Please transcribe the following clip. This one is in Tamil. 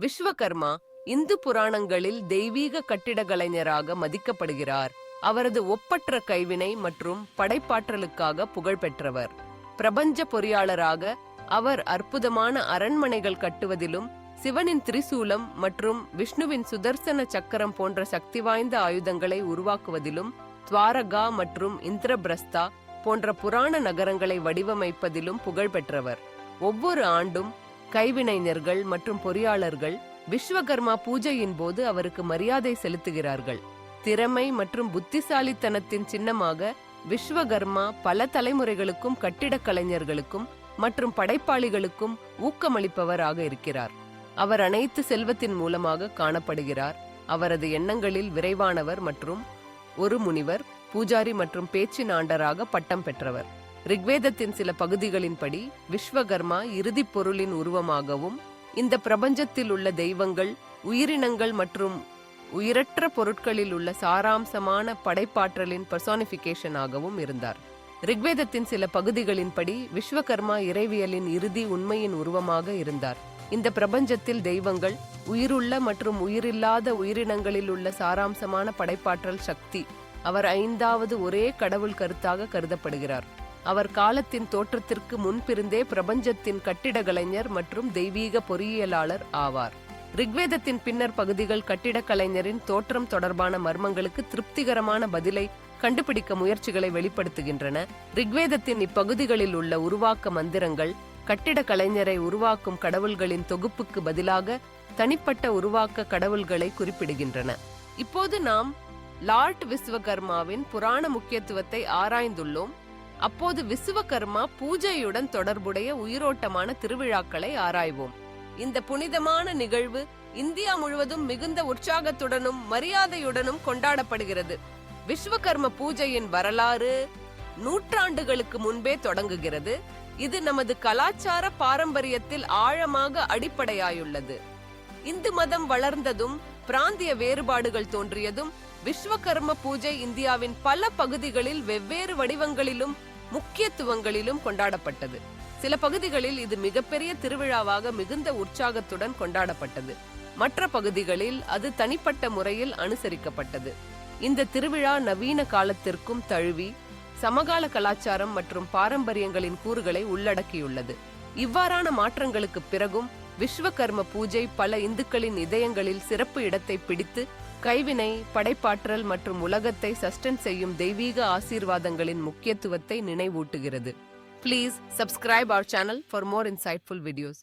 விஸ்வகர்மா இந்து புராணங்களில் தெய்வீக கட்டிட கலைஞராக மதிக்கப்படுகிறார். அவரது ஒப்பற்ற கைவினை மற்றும் படைப்பாற்றலுக்காக புகழ்பெற்றவர் பிரபஞ்ச பொறியாளராக அவர் அற்புதமான அரண்மனைகள் கட்டுவதிலும் சிவனின் திரிசூலம் மற்றும் விஷ்ணுவின் சுதர்சன சக்கரம் போன்ற சக்தி வாய்ந்த ஆயுதங்களை உருவாக்குவதிலும் துவாரகா மற்றும் இந்திரபிரஸ்தா போன்ற புராண நகரங்களை வடிவமைப்பதிலும் புகழ்பெற்றவர் ஒவ்வொரு ஆண்டும் கைவினைஞர்கள் மற்றும் பொறியாளர்கள் விஸ்வகர்மா பூஜையின் போது அவருக்கு மரியாதை செலுத்துகிறார்கள். திறமை மற்றும் புத்திசாலித்தனத்தின் சின்னமாக விஸ்வகர்மா பல தலைமுறைகளுக்கும் கட்டிடக் கலைஞர்களுக்கும் மற்றும் படைப்பாளிகளுக்கும் ஊக்கமளிப்பவராக இருக்கிறார். அவர் அனைத்து செல்வத்தின் மூலமாக காணப்படுகிறார். அவரது எண்ணங்களில் விரைவானவர் மற்றும் ஒரு முனிவர் பூஜாரி மற்றும் பேச்சின் ஆண்டராக பட்டம் பெற்றவர். ரிக்வேதத்தின் சில பகுதிகளின்படி விஸ்வகர்மா இறுதிப் பொருளின் உருவமாகவும் இந்த பிரபஞ்சத்தில் உள்ள தெய்வங்கள் உயிரினங்கள் மற்றும் உயிரற்ற பொருட்களில் உள்ள சாராம்சமான படைப்பாற்றலின் பர்சானிபிகேஷன் ஆகவும் இருந்தார். ரிக்வேதத்தின் சில பகுதிகளின்படி விஸ்வகர்மா இறைவியலின் இறுதி உண்மையின் உருவமாக இருந்தார். இந்த பிரபஞ்சத்தில் தெய்வங்கள் உயிருள்ள மற்றும் உயிரில்லாத உயிரினங்களில் உள்ள சாராம்சமான படைப்பாற்றல் சக்தி அவர் ஐந்தாவது ஒரே கடவுள் கருத்தாக கருதப்படுகிறார். அவர் காலத்தின் தோற்றத்திற்கு முன்பிருந்தே பிரபஞ்சத்தின் கட்டிட கலைஞர் மற்றும் தெய்வீக பொறியியலாளர் ஆவார். ரிக்வேதத்தின் பின்னர் பகுதிகள் கட்டிடக் கலைஞரின் தோற்றம் தொடர்பான மர்மங்களுக்கு திருப்திகரமான பதிலை கண்டுபிடிக்க முயற்சிகளை வெளிப்படுத்துகின்றன. ரிக்வேதத்தின் இப்பகுதிகளில் உள்ள உருவாக்க மந்திரங்கள் கட்டிட கலைஞரை உருவாக்கும் கடவுள்களின் தொகுப்புக்கு பதிலாக தனிப்பட்ட உருவாக்க கடவுள்களை குறிப்பிடுகின்றன. இப்போது நாம் லார்ட் விஸ்வகர்மாவின் புராண முக்கியத்துவத்தை ஆராய்ந்துள்ளோம். அப்போது விசுவகர்மா பூஜையுடன் தொடர்புடைய உயிரோட்டமான திருவிழாக்களை ஆராய்வோம். இந்த புனிதமான நிகழ்வு இந்தியா முழுவதும் மிகுந்த உற்சாகத்துடனும் மரியாதையுடனும் கொண்டாடப்படுகிறது. விஸ்வகர்ம பூஜையின் வரலாறு நூற்றாண்டுகளுக்கு முன்பே தொடங்குகிறது. இது நமது கலாச்சார பாரம்பரியத்தில் ஆழமாக அடிப்படையாயுள்ளது. இந்து மதம் வளர்ந்ததும் பிராந்திய வேறுபாடுகள் தோன்றியதும் விஸ்வகர்ம பூஜை இந்தியாவின் பல பகுதிகளில் வெவ்வேறு வடிவங்களிலும் முக்கியத்துவங்களிலும் கொண்டாடப்பட்டது. சில பகுதிகளில் இது மிகப்பெரிய திருவிழாவாக மிகுந்த உற்சாகத்துடன் கொண்டாடப்பட்டது. மற்ற பகுதிகளில் அது தனிப்பட்ட முறையில் அனுசரிக்கப்பட்டது. இந்த திருவிழா நவீன காலத்திற்கும் தழுவி சமகால கலாச்சாரம் மற்றும் பாரம்பரியங்களின் கூறுகளை உள்ளடக்கியுள்ளது. இவ்வாறான மாற்றங்களுக்கு பிறகும் விஸ்வகர்ம பூஜை பல இந்துக்களின் இதயங்களில் சிறப்பு இடத்தை பிடித்து கைவினை படைப்பாற்றல் மற்றும் உலகத்தை சஸ்டன் செய்யும் தெய்வீக ஆசீர்வாதங்களின் முக்கியத்துவத்தை நினைவூட்டுகிறது. Please subscribe our channel for more insightful videos